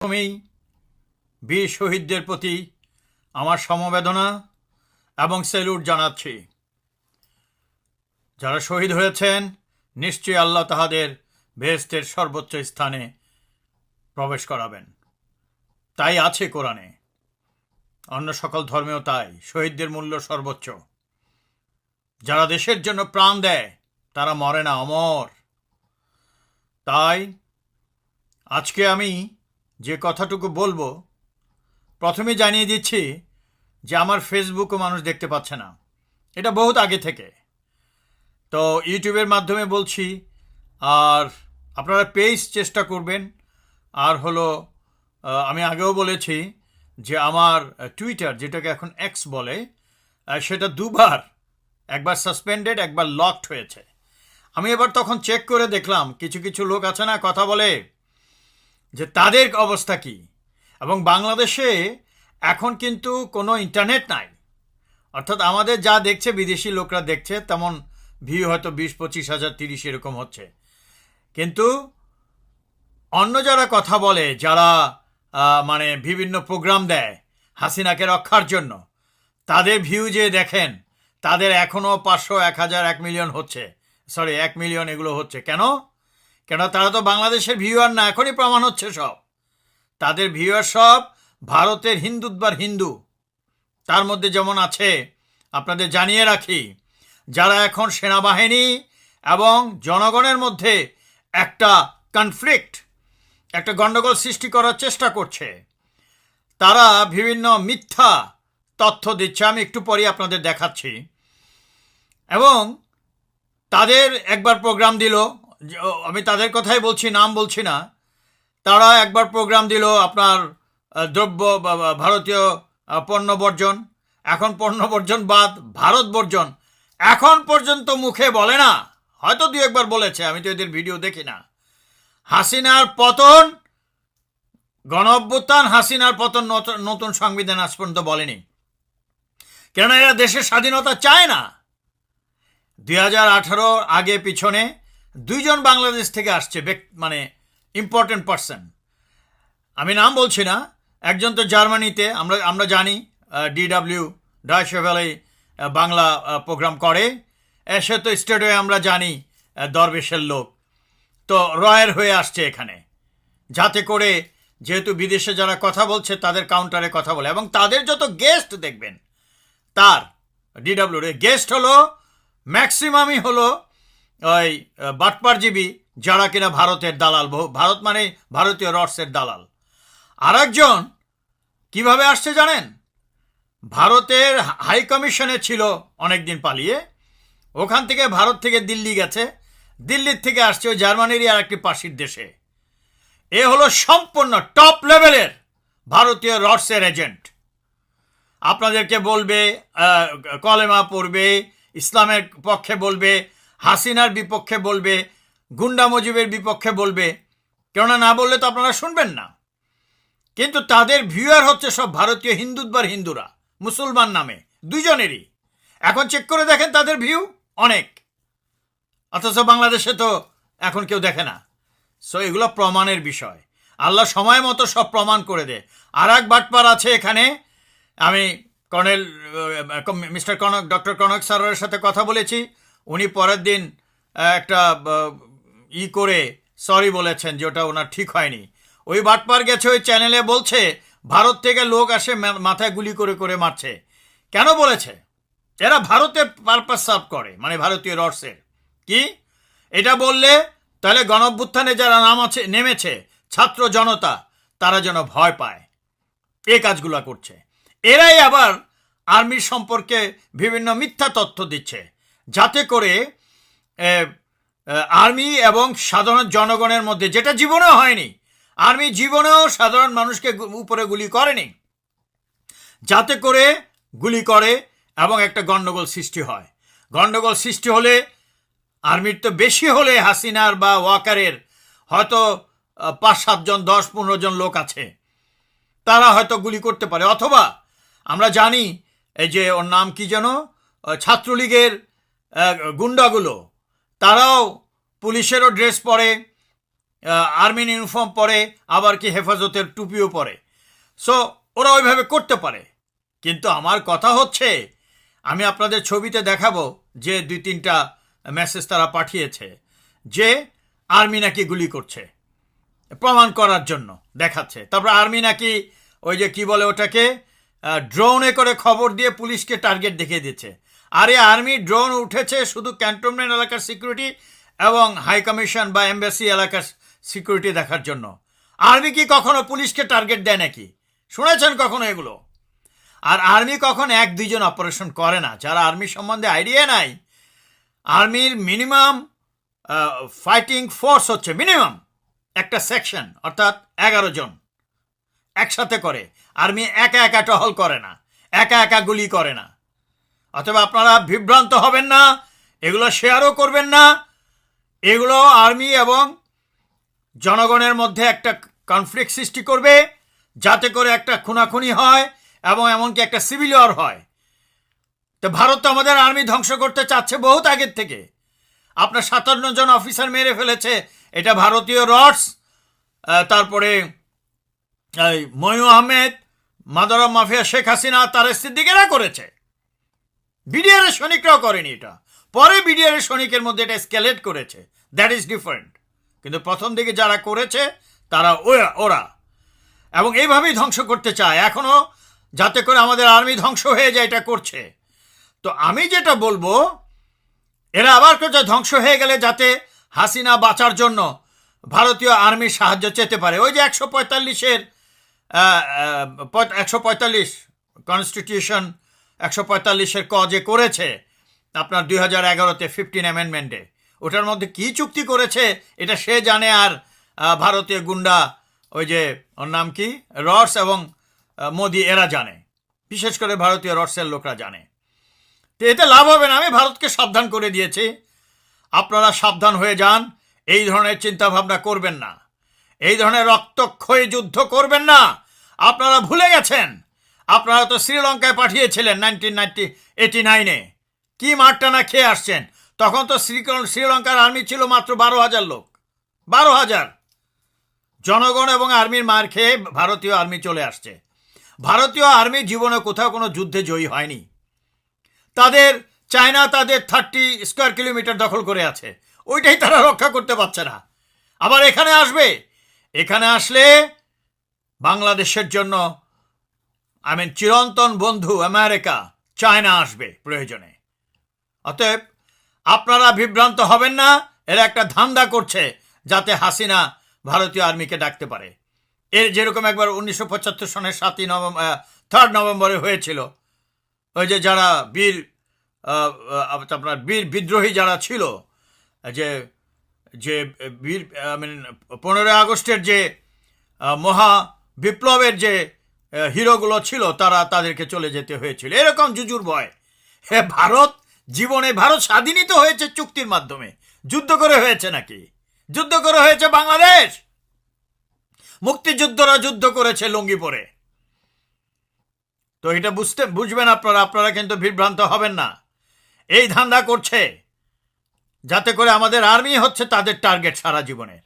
প্রথমেই বীর শহীদদের প্রতি আমার সমবেদনা এবং সেলুট জানাচ্ছি। যারা শহীদ হয়েছেন, নিশ্চয়ই আল্লাহ তাহাদের বেহেস্তের সর্বোচ্চ স্থানে প্রবেশ করাবেন। তাই আছে কোরআনে। অন্য সকল ধর্মেও তাই, শহীদদের মূল্য সর্বোচ্চ। যারা দেশের জন্য প্রাণ দেয়, তারা মরে না, অমর। তাই আজকে আমি যে কথাটুকু বলব প্রথমে জানিয়ে দিচ্ছি যে আমার ফেসবুকও মানুষ দেখতে পাচ্ছে না। এটা বহুত আগে থেকে। তো ইউটিউবের মাধ্যমে বলছি, আর আপনারা পেজ চেষ্টা করবেন। আর হলো আমি আগেও বলেছি যে আমার টুইটার যেটাকে এখন এক্স বলে সেটা দুবার, একবার সাসপেন্ডেড একবার লকড হয়েছে। আমি এবার তখন চেক করে দেখলাম, কিছু কিছু লোক আছে না, কথা বলে যে তাদের অবস্থা কি? এবং বাংলাদেশে এখন কিন্তু কোনো ইন্টারনেট নাই। অর্থাৎ আমাদের যা দেখছে, বিদেশি লোকরা দেখছে, তেমন ভিউ হয়তো বিশ, পঁচিশ হাজার, তিরিশ এরকম হচ্ছে। কিন্তু অন্য যারা কথা বলে, যারা মানে বিভিন্ন প্রোগ্রাম দেয় হাসিনাকে রক্ষার জন্য, তাদের ভিউ যে দেখেন, তাদের এখনও পাঁচশো, এক হাজার, এক মিলিয়ন হচ্ছে। সরি, এক মিলিয়ন এগুলো হচ্ছে। কেন? কেন তারা তো বাংলাদেশের ভিউয়ার না, এখনই প্রমাণ হচ্ছে সব। তাদের ভিউয়ার সব ভারতের হিন্দুদ্বার হিন্দু। তার মধ্যে যেমন আছে, আপনাদের জানিয়ে রাখি, যারা এখন সেনাবাহিনী এবং জনগণের মধ্যে একটা কনফ্লিক্ট একটা গণ্ডগোল সৃষ্টি করার চেষ্টা করছে, তারা বিভিন্ন মিথ্যা তথ্য দিচ্ছে। আমি একটু পরে আপনাদের দেখাচ্ছি। এবং তাদের একবার প্রোগ্রাম দিল আমি তাদের কথাই বলছি, নাম বলছি না। তারা একবার প্রোগ্রাম দিল আপনার দ্রব্য ভারতীয় পণ্য বর্জন। এখন পণ্য বর্জন বাদ, ভারত বর্জন। এখন পর্যন্ত মুখে বলে না। হয়তো দু একবার বলেছে, আমি তো এদের ভিডিও দেখি না। হাসিনার পতন, গণ অভ্যুত্থান, হাসিনার পতন নতুন- নতুন সংবিধান আজ পর্যন্ত বলেনি। কেননা এরা দেশের স্বাধীনতা চায় না। দুই হাজার আঠারো আগে পিছনে দুইজন বাংলাদেশ থেকে আসছে মানে ইম্পর্টেন্ট পার্সন আমি নাম বলছি না, একজন তো জার্মানিতে, আমরা আমরা জানি ডিডাব্লিউ ডয়সেভেলে বাংলা প্রোগ্রাম করে। এসে তো স্টেডিয়ে আমরা জানি দরবেশের লোক। তো রয়ের হয়ে আসছে এখানে। যাতে করে যেহেতু বিদেশে যারা কথা বলছে, তাদের কাউন্টারে কথা বলে। এবং তাদের যত গেস্ট দেখবেন, তার ডিডাব্লিউর গেস্ট হলো ম্যাক্সিমামই হলো ওই বাটপারজীবী যারা কিনা ভারতের দালাল ভারত মানে ভারতীয় রডসের দালাল। আর একজন কীভাবে আসছে জানেন? ভারতের হাই কমিশনে ছিল অনেক দিন পালিয়ে, ওখান থেকে ভারত থেকে দিল্লি গেছে, দিল্লির থেকে আসছে ওই জার্মানিরই আর একটি পাশের দেশে। এ হলো সম্পূর্ণ টপ লেভেলের ভারতীয় রডসের এজেন্ট। আপনাদেরকে বলবে কলেমা পড়বে, ইসলামের পক্ষে বলবে হাসিনার বিপক্ষে বলবে, গুন্ডা মজিবের বিপক্ষে বলবে, কেননা না বললে তো আপনারা শুনবেন না। কিন্তু তাদের ভিউয়ার হচ্ছে সব ভারতীয় হিন্দুদ্বার হিন্দুরা, মুসলমান নামে দুজনেরই এখন চেক করে দেখেন তাদের ভিউ অনেক। অথচ বাংলাদেশে তো এখন কেউ দেখে না। সো এগুলো প্রমাণের বিষয়। আল্লাহ সময় মতো সব প্রমাণ করে দেয়। আর এক বাটপার আছে এখানে। আমি colonel mister Kanak doctor Kanak স্যারের সাথে কথা বলেছি। উনি পরের দিন একটা ই করে সরি বলেছেন যে ওটা ওনার ঠিক হয়নি। ওই বাটপার গেছে ওই চ্যানেলে বলছে, ভারত থেকে লোক আসে মাথায় গুলি করে করে মারছে। কেন বলেছে? এরা ভারতের পারপাস সার্ভ করে মানে ভারতীয় রডসের কি? এটা বললে তাহলে গণভ্যুত্থানে যারা নাম আছে, নেমেছে, ছাত্র জনতা, তারা যেন ভয় পায়। এ কাজগুলো করছে। এরাই আবার আর্মির সম্পর্কে বিভিন্ন মিথ্যা তথ্য দিচ্ছে। যাতে করে আর্মি এবং সাধারণ জনগণের মধ্যে, যেটা জীবনেও হয়নি, আর্মি জীবনেও সাধারণ মানুষকে উপরে গুলি করেনি, যাতে করে গুলি করে এবং একটা গণ্ডগোল সৃষ্টি হয়। গণ্ডগোল সৃষ্টি হলে, আর্মির তো বেশি হলে হাসিনার বা ওয়াকারের হয়তো পাঁচ সাতজন দশ, পনেরো জন লোক আছে, তারা হয়তো গুলি করতে পারে। অথবা আমরা জানি, এই যে ওর নাম কি যেন ছাত্রলীগের গুন্ডাগুলো। তারাও পুলিশেরও ড্রেস পরে আর্মিন ইউনিফর্ম পরে, আবার কি হেফাজতের টুপিও পরে। সো ওরা ওইভাবে করতে পারে। কিন্তু আমার কথা হচ্ছে, আমি আপনাদের ছবিতে দেখাবো যে দুই তিনটা মেসেজ তারা পাঠিয়েছে, যে আর্মি নাকি গুলি করছে, প্রমাণ করার জন্য দেখাচ্ছে। তারপর আর্মি নাকি ওই যে কি বলে ওটাকে ড্রোনে করে খবর দিয়ে পুলিশকে টার্গেট দেখিয়ে দিচ্ছে। আরে আর্মি, ড্রোন উঠেছে শুধু ক্যান্টনমেন্ট এলাকার সিকিউরিটি এবং হাই কমিশন বা এম্বাসি এলাকার সিকিউরিটি দেখার জন্য। আর্মি কি কখনো পুলিশকে টার্গেট দেয় নাকি? শুনেছেন কখনো এগুলো? আর আর্মি কখন এক দুইজন অপারেশন করে না? যারা আর্মি সম্বন্ধে আইডিয়া নাই, আর্মির মিনিমাম ফাইটিং ফোর্স হচ্ছে মিনিমাম একটা সেকশন, অর্থাৎ এগারো জন। একসাথে করে। আর্মি একা একা টহল করে না, একা একা গুলি করে না। অথবা আপনারা বিভ্রান্ত হবেন না, এগুলো শেয়ারও করবেন না। এগুলো আর্মি এবং জনগণের মধ্যে একটা কনফ্লিক্ট সৃষ্টি করবে, যাতে করে একটা খুনাখুনি হয় এবং এমনকি একটা সিভিল ওয়ার হয়। তো ভারত তো আমাদের আর্মি ধ্বংস করতে চাচ্ছে বহুত আগের থেকে। আপনার সাতান্ন জন অফিসার মেরে ফেলেছে, এটা ভারতীয় রডস তারপরে ময়ু আহমেদ মাদারাম মাফিয়া শেখ হাসিনা তার সিদ্দিকেরা করেছে। বিডিআরের সৈনিকরাও করেনি এটা। পরে বিডিআরের সৈনিকের মধ্যে এটা স্কেলেট করেছে। দ্যাট ইজ ডিফারেন্ট কিন্তু প্রথম দিকে যারা করেছে, তারা ওরা ওরা। এবং এইভাবেই ধ্বংস করতে চায়। এখনও যাতে করে আমাদের আর্মি ধ্বংস হয়ে যায় এটা করছে। তো আমি যেটা বলব, এরা আবার করছে ধ্বংস হয়ে গেলে যাতে হাসিনা বাঁচার জন্য ভারতীয় আর্মির সাহায্য চেতে পারে। ওই যে একশো পঁয়তাল্লিশের একশো পঁয়তাল্লিশ কনস্টিটিউশন একশো পঁয়তাল্লিশের ক যে করেছে, আপনার দুই হাজার এগারোতে ফিফটিন অ্যামেন্ডমেন্টে ওটার মধ্যে কি চুক্তি করেছে, এটা সে জানে আর ভারতীয় গুন্ডা ওই যে, ওর নাম কি? রস এবং মোদি, এরা জানে। বিশেষ করে ভারতীয় রসের লোকরা জানে। তো এতে লাভ হবে না, আমি ভারতকে সাবধান করে দিয়েছি। আপনারা সাবধান হয়ে যান, এই ধরনের চিন্তাভাবনা করবেন না। এই ধরনের রক্তক্ষয়ী যুদ্ধ করবেন না। আপনারা ভুলে গেছেন। আপনারা তো শ্রীলঙ্কায় পাঠিয়েছিলেন নাইনটিন নাইনটি এইটি নাইনে কি মারটা না খেয়ে আসছেন? তখন তো শ্রী- শ্রীলঙ্কার আর্মি ছিল মাত্র বারো হাজার লোক। বারো হাজার। জনগণ এবং আর্মির মার খেয়ে ভারতীয় আর্মি চলে আসছে। ভারতীয় আর্মি জীবনে কোথাও কোনো যুদ্ধে জয়ী হয়নি। তাদের, চায়না তাদের থার্টি স্কোয়ার কিলোমিটার দখল করে আছে। ওইটাই তারা রক্ষা করতে পারছে না। আবার এখানে আসবে। এখানে আসলে বাংলাদেশের জন্য আই মিন চিরন্তন বন্ধু আমেরিকা, চায়না আসবে প্রয়োজনে। অতএব, আপনারা বিভ্রান্ত হবেন না, এরা একটা ধান্দা করছে যাতে হাসিনা ভারতীয় আর্মিকে ডাকতে পারে। এর যেরকম একবার উনিশশো পঁচাত্তর সনের সাতই নভেম্বর থার্ড নভেম্বরে হয়েছিল, ওই যে যারা বীর আপনার বীর বিদ্রোহী যারা ছিল, যে যে বীর আই মিন, পনেরোই আগস্টের যে মহা বিপ্লবের যে হিরোগুলো ছিল, তারা তাদেরকে চলে যেতে হয়েছিল। এরকম জুজুর ভয়। হ্যাঁ ভারত, জীবনে ভারত স্বাধীনই তো হয়েছে চুক্তির মাধ্যমে। যুদ্ধ করে হয়েছে নাকি? যুদ্ধ করে হয়েছে বাংলাদেশ! মুক্তিযুদ্ধরা যুদ্ধ করেছে লুঙ্গি পরে। তো এটা বুঝতে, বুঝবেন আপনারা আপনারা কিন্তু বিভ্রান্ত হবেন না। এই ধান্দা করছে। যাতে করে আমাদের আর্মি হচ্ছে তাদের টার্গেট সারা জীবনের।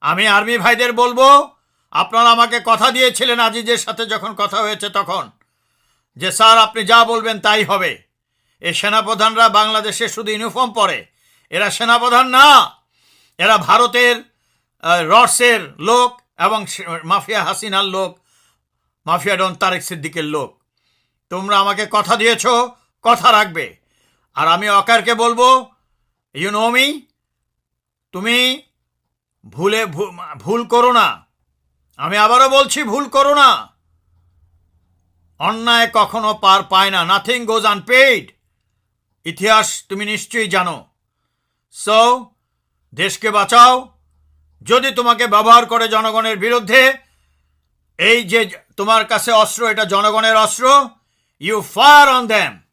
আমি আর্মি ভাইদের বলব আপনারা আমাকে কথা দিয়েছিলেন আজিজের সাথে যখন কথা হয়েছে তখন যে স্যার আপনি যা বলবেন তাই হবে। এ সেনাপ্রধানরা বাংলাদেশে শুধু ইউনিফর্ম পরে এরা সেনাপ্রধান না এরা ভারতের আহ, রডসের লোক এবং মাফিয়া হাসিনার লোক মাফিয়া ডন তারেক সিদ্দিকের লোক। তোমরা আমাকে কথা দিয়েছ কথা রাখবে। আর আমি অকারকে বলব ইউ নো মি তুমি ভুলে ভুল করো না। আমি আবারও বলছি, ভুল করো না। অন্যায় কখনো পার পায় না। নাথিং গোজ আনপেইড ইতিহাস তুমি নিশ্চয়ই জানো। সো দেশকে বাঁচাও। যদি তোমাকে ব্যবহার করে জনগণের বিরুদ্ধে, এই যে তোমার কাছে অস্ত্র, এটা জনগণের অস্ত্র ইউ ফায়ার অন দ্যাম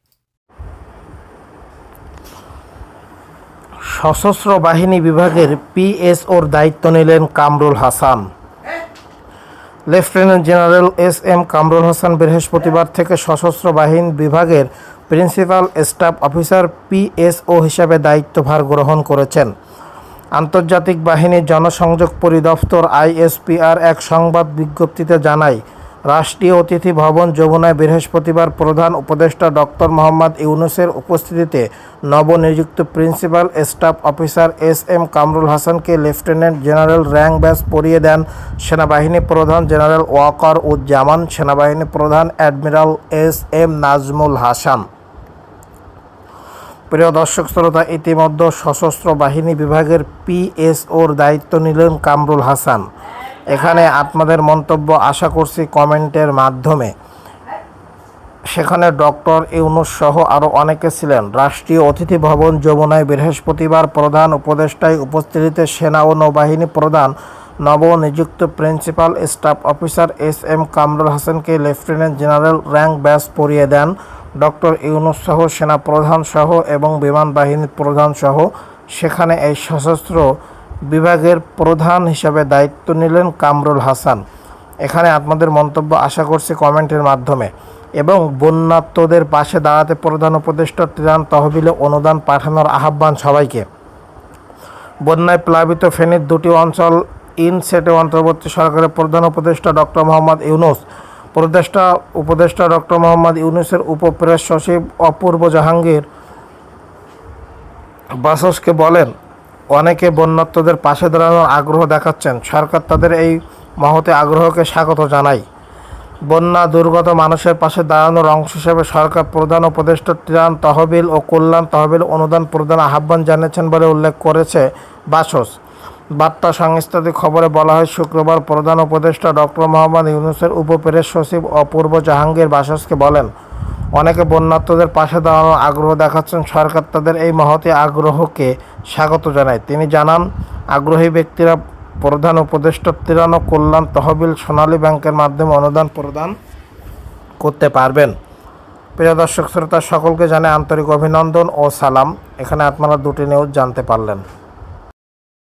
সশস্ত্র বাহিনী বিভাগের পিএসওর দায়িত্ব নিলেন Kamrul Hasan. Lieutenant general S M Kamrul Hasan বৃহস্পতিবার থেকে সশস্ত্র বাহিনী বিভাগের প্রিন্সিপাল স্টাফ অফিসার পিএসও হিসাবে দায়িত্বভার গ্রহণ করেছেন। আন্তর্জাতিক বাহিনীর জনসংযোগ পরিদপ্তর আইএসপিআর এক সংবাদ বিজ্ঞপ্তিতে জানায় রাষ্ট্রীয় অতিথি ভবন যমুনায় বৃহস্পতিবার প্রধান উপদেষ্টা ডক্টর মোহাম্মদ ইউনুসের উপস্থিতিতে নবনিযুক্ত principal, staff officer S M Kamrul হাসানকে লেফটেন্যান্ট জেনারেল র্যাঙ্ক ব্যাস পরিয়ে দেন সেনাবাহিনী প্রধান জেনারেল ওয়াকার উজ্জামান, সেনাবাহিনী প্রধান admiral S M Nazmul Hasan. প্রিয় দর্শক শ্রোতা, ইতিমধ্যে সশস্ত্র বাহিনী বিভাগের পিএসওর দায়িত্ব নিলেন কামরুল হাসান। এখানে আপনাদের মন্তব্য আশা করছি কমেন্টের মাধ্যমে। সেখানে ডক্টর ইউনুস সহ আরও অনেকে ছিলেন। রাষ্ট্রীয় অতিথি ভবন যমুনায় বৃহস্পতিবার প্রধান উপদেষ্টায় উপস্থিতিতে সেনা ও নৌবাহিনী প্রধান নবনিযুক্ত principal staff officer S M Kamrul হাসানকে লেফটেন্যান্ট জেনারেল র্যাঙ্ক ব্যাস পরিয়ে দেন। ডক্টর ইউনুস সহ সেনা প্রধান সহ এবং বিমান বাহিনীর প্রধান সহ। সেখানে এই সশস্ত্র বিভাগের প্রধান হিসাবে দায়িত্ব নিলেন কামরুল হাসান। এখানে আপনাদের মন্তব্য আশা করছি কমেন্টের মাধ্যমে। এবং বন্যাত্মদের পাশে দাঁড়াতে প্রধান উপদেষ্টা ত্রাণ তহবিলে অনুদান পাঠানোর আহ্বান সবাইকে। বন্যায় প্লাবিত ফেনীর দুটি অঞ্চল ইনসেটে অন্তর্বর্তী সরকারের প্রধান উপদেষ্টা ডক্টর মোহাম্মদ ইউনুস উপদেষ্টা উপদেষ্টা ডক্টর মোহাম্মদ ইউনুসের উপপ্রেস সচিব অপূর্ব জাহাঙ্গীর বাসসকে বলেন অনেকে বন্যাত্মদের পাশে দাঁড়ানোর আগ্রহ দেখাচ্ছেন। সরকার তাদের এই মহতে আগ্রহকে স্বাগত জানায়। বন্যা দুর্গত মানুষের পাশে দাঁড়ানোর অংশ হিসেবে সরকার প্রধান উপদেষ্টা ত্রাণ তহবিল ও কল্যাণ তহবিল অনুদান প্রদান আহ্বান জানিয়েছেন বলে উল্লেখ করেছে বাসস। বার্তা সংস্থাতে খবরে বলা হয়, শুক্রবার প্রধান উপদেষ্টা ডক্টর মোহাম্মদ ইউনুসের উপপ্রেস সচিব অপূর্ব জাহাঙ্গীর বাসসকে বলেন অনেকে বন্যাত্মদের পাশে দাঁড়ানোর আগ্রহ দেখাচ্ছেন। সরকার তাদের এই মহতি আগ্রহকে স্বাগত জানায়। তিনি জানান, আগ্রহী ব্যক্তিরা প্রধান উপদেষ্টা তিরানো কল্যাণ তহবিল সোনালী ব্যাংকের মাধ্যমে অনুদান প্রদান করতে পারবেন। প্রিয় দর্শক, শ্রোতা, সকলকে জানে আন্তরিক অভিনন্দন ও সালাম। এখানে আপনারা দুটি নিউজ জানতে পারলেন।